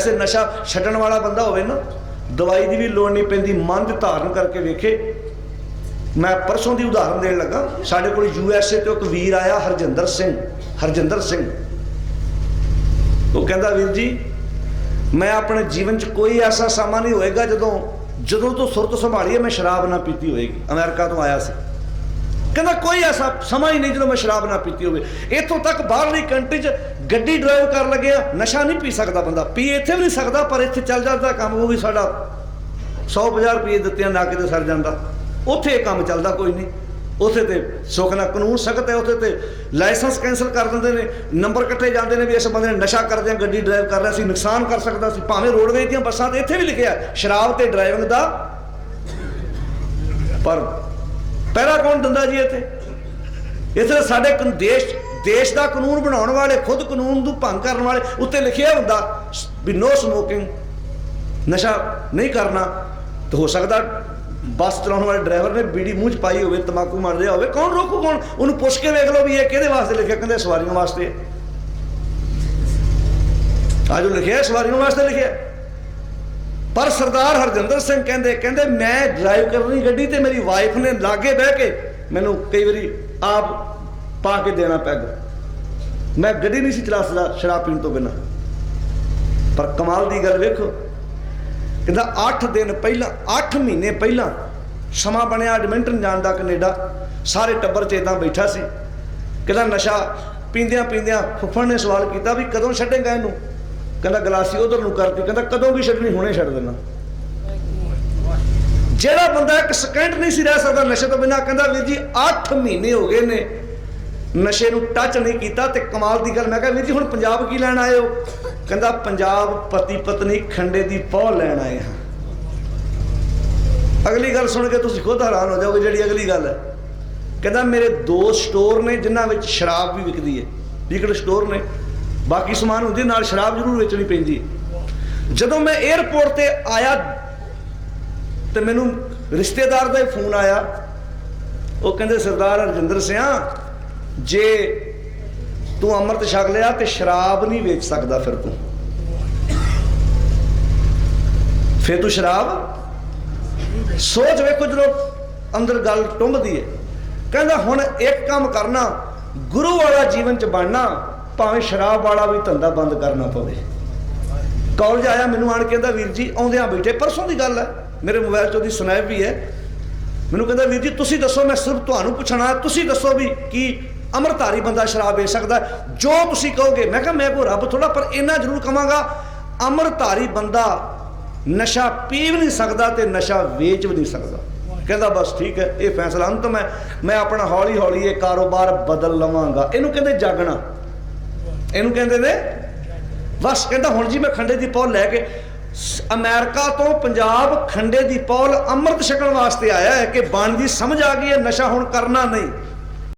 ਐਸੇ ਨਸ਼ਾ ਛੱਡਣ ਵਾਲਾ ਬੰਦਾ ਹੋਵੇ ਨਾ, ਦਵਾਈ ਦੀ ਵੀ ਲੋੜ ਨਹੀਂ ਪੈਂਦੀ, ਮਨ ਦੇ ਧਾਰਨ ਕਰਕੇ ਵੇਖੇ। ਮੈਂ ਪਰਸੋਂ ਦੀ ਉਦਾਹਰਨ ਦੇਣ ਲੱਗਾ, ਸਾਡੇ ਕੋਲ ਯੂ ਐਸ ਏ ਤੋਂ ਇੱਕ ਵੀਰ ਆਇਆ, ਹਰਜਿੰਦਰ ਸਿੰਘ ਹਰਜਿੰਦਰ ਸਿੰਘ। ਉਹ ਕਹਿੰਦਾ, ਵੀਰ ਜੀ, ਮੈਂ ਆਪਣੇ ਜੀਵਨ 'ਚ ਕੋਈ ਐਸਾ ਸਮਾਂ ਨਹੀਂ ਹੋਏਗਾ ਜਦੋਂ ਜਦੋਂ ਤੋਂ ਸੁਰਤ ਸੰਭਾਲੀ ਹੈ, ਮੈਂ ਸ਼ਰਾਬ ਨਾ ਪੀਤੀ ਹੋਏਗੀ। ਅਮਰੀਕਾ ਤੋਂ ਆਇਆ ਸੀ। ਕਹਿੰਦਾ ਕੋਈ ਐਸਾ ਸਮਾਂ ਹੀ ਨਹੀਂ ਜਦੋਂ ਮੈਂ ਸ਼ਰਾਬ ਨਾ ਪੀਤੀ ਹੋਵੇ। ਇੱਥੋਂ ਤੱਕ ਬਾਹਰਲੀ ਕੰਟਰੀ 'ਚ ਗੱਡੀ ਡਰਾਈਵ ਕਰਨ ਲੱਗਿਆ, ਨਸ਼ਾ ਨਹੀਂ ਪੀ ਸਕਦਾ ਬੰਦਾ। ਪੀ ਇੱਥੇ ਵੀ ਨਹੀਂ ਸਕਦਾ, ਪਰ ਇੱਥੇ ਚੱਲ ਜਾਂਦਾ ਕੰਮ, ਉਹ ਵੀ ਸਾਡਾ 150 ਰੁਪਏ ਦਿੱਤੇ ਨਾ ਕਿਤੇ ਸਰ ਜਾਂਦਾ। ਉੱਥੇ ਇਹ ਕੰਮ ਚੱਲਦਾ ਕੋਈ ਨਹੀਂ। ਉੱਥੇ ਤੇ ਸੁੱਖ ਨਾਲ ਕਾਨੂੰਨ ਸਖਤ ਹੈ, ਉੱਥੇ ਤੇ ਲਾਇਸੈਂਸ ਕੈਂਸਲ ਕਰ ਦਿੰਦੇ ਨੇ, ਨੰਬਰ ਕੱਟੇ ਜਾਂਦੇ ਨੇ ਵੀ ਇਸ ਬੰਦੇ ਨੇ ਨਸ਼ਾ ਕਰਦੇ ਕਰਦਿਆਂ ਗੱਡੀ ਡਰਾਈਵ ਕਰ ਰਿਹਾ ਸੀ, ਨੁਕਸਾਨ ਕਰ ਸਕਦਾ ਸੀ। ਭਾਵੇਂ ਰੋਡਵੇਜ਼ ਦੀਆਂ ਬੱਸਾਂ ਤੇ ਇੱਥੇ ਵੀ ਲਿਖਿਆ ਸ਼ਰਾਬ ਤੇ ਡਰਾਈਵਿੰਗ ਦਾ ਪਰ ਪਹਿਰਾ ਕੌਣ ਦਿੰਦਾ ਜੀ ਇੱਥੇ। ਇੱਥੇ ਸਾਡੇ ਦੇਸ਼ ਦੇਸ਼ ਦਾ ਕਾਨੂੰਨ ਬਣਾਉਣ ਵਾਲੇ, ਖੁਦ ਕਾਨੂੰਨ ਨੂੰ ਭੰਗ ਕਰਨ ਵਾਲੇ, ਉੱਤੇ ਲਿਖਿਆ ਹੁੰਦਾ, ਵੀ ਨੋ ਸਮੋਕਿੰਗ ਨਸ਼ਾ ਨਹੀਂ ਕਰਨਾ। ਤਾਂ ਹੋ ਸਕਦਾ ਬੱਸ ਚਲਾਉਣ ਵਾਲੇ ਡਰਾਈਵਰ ਨੇ ਬੀੜੀ ਮੂੰਹ 'ਚ ਪਾਈ ਹੋਵੇ, ਤਮਾਕੂ ਮਰ ਰਿਹਾ ਹੋਵੇ। ਕੌਣ ਰੋਕੂ, ਕੌਣ? ਉਹਨੂੰ ਪੁੱਛ ਕੇ ਵੇਖ ਲਓ ਵੀ ਇਹ ਕਿਹਦੇ ਵਾਸਤੇ ਲਿਖਿਆ, ਕਹਿੰਦੇ ਸਵਾਰੀਆਂ ਵਾਸਤੇ। ਹੈ। ਆਹ ਲਿਖਿਆ, ਸਵਾਰੀਆਂ ਵਾਸਤੇ ਲਿਖਿਆ। ਪਰ ਸਰਦਾਰ ਹਰਜਿੰਦਰ ਸਿੰਘ ਕਹਿੰਦੇ ਕਹਿੰਦੇ, ਮੈਂ ਡਰਾਈਵ ਕਰਨੀ ਗੱਡੀ ਤੇ ਮੇਰੀ ਵਾਈਫ ਨੇ ਲਾਗੇ ਬਹਿ ਕੇ ਮੈਨੂੰ ਕਈ ਵਾਰੀ ਆਪ ਪਾ ਕੇ ਦੇਣਾ ਪੈ ਗਿਆ। ਮੈਂ ਗੱਡੀ ਨਹੀਂ ਸੀ ਚਲਾ ਸਕਦਾ ਸ਼ਰਾਬ ਪੀਣ ਤੋਂ ਬਿਨਾਂ। ਪਰ ਕਮਾਲ ਦੀ ਗੱਲ ਵੇਖੋ, ਕਹਿੰਦਾ 8 ਦਿਨ ਪਹਿਲਾਂ 8 ਮਹੀਨੇ ਪਹਿਲਾਂ ਸਮਾਂ ਬਣਿਆ ਐਡਮਿੰਟਨ ਜਾਣ ਦਾ ਕੈਨੇਡਾ। ਸਾਰੇ ਟੱਬਰ ਚ ਇਦਾਂ ਬੈਠਾ ਸੀ। ਕਹਿੰਦਾ ਨਸ਼ਾ ਪੀਂਦਿਆਂ ਪੀਂਦਿਆਂ ਫੁੱਫੜ ਨੇ ਸਵਾਲ ਕੀਤਾ ਵੀ ਕਦੋਂ ਛੱਡੇਗਾ ਇਹਨੂੰ? ਕਹਿੰਦਾ ਗਲਾਸੀ ਉਧਰ ਨੂੰ ਕਰਤੀ, ਕਹਿੰਦਾ ਕਦੋਂ ਵੀ ਛੱਡਣੀ, ਹੁਣੇ ਛੱਡ ਦੇਣਾ। ਜਿਹੜਾ ਬੰਦਾ ਇੱਕ ਸਕਿੰਟ ਨਹੀਂ ਸੀ ਰਹਿ ਸਕਦਾ ਨਸ਼ੇ ਤੋਂ ਬਿਨਾਂ, ਕਹਿੰਦਾ ਵੀਰ ਜੀ 8 ਮਹੀਨੇ ਹੋ ਗਏ ਨੇ, ਨਸ਼ੇ ਨੂੰ ਟੱਚ ਨਹੀਂ ਕੀਤਾ ਤੇ ਕਮਾਲ ਦੀ ਗੱਲ, ਮੈਂ ਕਿਹਾ ਵੀਰ ਜੀ, ਹੁਣ ਪੰਜਾਬ ਕੀ ਲੈਣ ਆਏ ਹੋ? ਕਹਿੰਦਾ ਪੰਜਾਬ ਪਤੀ ਪਤਨੀ ਖੰਡੇ ਦੀ ਪੌ ਲੈਣ ਆਏ ਹਾਂ। ਅਗਲੀ ਗੱਲ ਸੁਣ ਕੇ ਤੁਸੀਂ ਖੁਦ ਹੈਰਾਨ ਹੋ ਜਾਓਗੇ ਜਿਹੜੀ ਅਗਲੀ ਗੱਲ ਹੈ। ਕਹਿੰਦਾ ਮੇਰੇ ਦੋ ਸਟੋਰ ਨੇ, ਜਿਨ੍ਹਾਂ ਵਿੱਚ ਸ਼ਰਾਬ ਵੀ ਵਿਕਦੀ ਹੈ। ਲਿਕਡ ਸਟੋਰ ਨੇ। ਬਾਕੀ ਸਮਾਨ ਹੁੰਦੀ, ਨਾਲ ਸ਼ਰਾਬ ਜ਼ਰੂਰ ਵੇਚਣੀ ਪੈਂਦੀ। ਜਦੋਂ ਮੈਂ 에ਅਰਪੋਰਟ ਤੇ ਆਇਆ ਤੇ ਮੈਨੂੰ ਰਿਸ਼ਤੇਦਾਰ ਦਾ ਹੀ ਫੋਨ ਆਇਆ। ਉਹ ਕਹਿੰਦੇ, ਸਰਦਾਰ ਹਰਜਿੰਦਰ ਸਿੰਘ ਜੇ ਤੂੰ ਅੰਮ੍ਰਿਤ ਛਕ ਲਿਆ ਤੇ ਸ਼ਰਾਬ ਨਹੀਂ ਵੇਚ ਸਕਦਾ ਫਿਰ ਤੂੰ। ਫਿਰ ਤੂੰ ਸ਼ਰਾਬ? ਸੋਚ ਵੇਖੋ ਜਦੋਂ ਅੰਦਰ ਗੱਲ ਟੁੰਬਦੀ ਹੈ ਕਹਿੰਦਾ, ਹੁਣ ਇੱਕ ਕੰਮ ਕਰਨਾ, ਗੁਰੂ ਵਾਲਾ ਜੀਵਨ ਚ ਬਣਨਾ ਭਾਵੇਂ ਸ਼ਰਾਬ ਵਾਲਾ ਵੀ ਧੰਦਾ ਬੰਦ ਕਰਨਾ ਪਵੇ। ਕਾਲਜ ਆਇਆ, ਮੈਨੂੰ ਆਣ ਕਹਿੰਦਾ, ਵੀਰ ਜੀ, ਆਉਂਦਿਆਂ ਬੈਠੇ, ਪਰਸੋਂ ਦੀ ਗੱਲ ਹੈ। ਮੇਰੇ ਮੋਬਾਈਲ 'ਚ ਉਹਦੀ ਸੁਨੈਪ ਵੀ ਹੈ। ਮੈਨੂੰ ਕਹਿੰਦਾ, ਵੀਰ ਜੀ, ਤੁਸੀਂ ਦੱਸੋ, ਮੈਂ ਸਿਰਫ ਤੁਹਾਨੂੰ ਪੁੱਛਣਾ, ਤੁਸੀਂ ਦੱਸੋ ਵੀ ਕੀ ਅਮਰਧਾਰੀ ਬੰਦਾ ਸ਼ਰਾਬ ਵੇਚ ਸਕਦਾ ਜੋ ਤੁਸੀਂ ਕਹੋਗੇ। ਮੈਂ ਕਿਹਾ, ਮੈਂ ਕੋ ਰੱਬ ਥੋੜਾ ਪਰ ਇੰਨਾ ਜ਼ਰੂਰ ਕਵਾਂਗਾ ਅਮਰਧਾਰੀ ਬੰਦਾ ਨਸ਼ਾ ਪੀ ਵੀ ਨਹੀਂ ਸਕਦਾ ਤੇ ਨਸ਼ਾ ਵੇਚ ਵੀ ਨਹੀਂ ਸਕਦਾ। ਕਹਿੰਦਾ, ਬਸ ਠੀਕ ਹੈ, ਇਹ ਫੈਸਲਾ ਅੰਤਮ ਹੈ। ਮੈਂ ਆਪਣਾ ਹੌਲੀ ਹੌਲੀ ਇਹ ਕਾਰੋਬਾਰ ਬਦਲ ਲਵਾਂਗਾ। ਇਹਨੂੰ ਕਹਿੰਦੇ ਜਾਗਣਾ। ਇਹਨੂੰ ਕਹਿੰਦੇ ਨੇ, ਬਸ ਕਹਿੰਦਾ ਹੁਣ ਜੀ ਮੈਂ ਖੰਡੇ ਦੀ ਪੌਲ ਲੈ ਕੇ ਸ- ਅਮਰੀਕਾ ਤੋਂ ਪੰਜਾਬ ਖੰਡੇ ਦੀ ਪੌਲ ਅੰਮ੍ਰਿਤ ਛਕਣ ਵਾਸਤੇ ਆਇਆ ਹੈ ਕਿ ਬਾਣ ਦੀ ਸਮਝ ਆ ਗਈ ਹੈ, ਨਸ਼ਾ ਹੁਣ ਕਰਨਾ ਨਹੀਂ।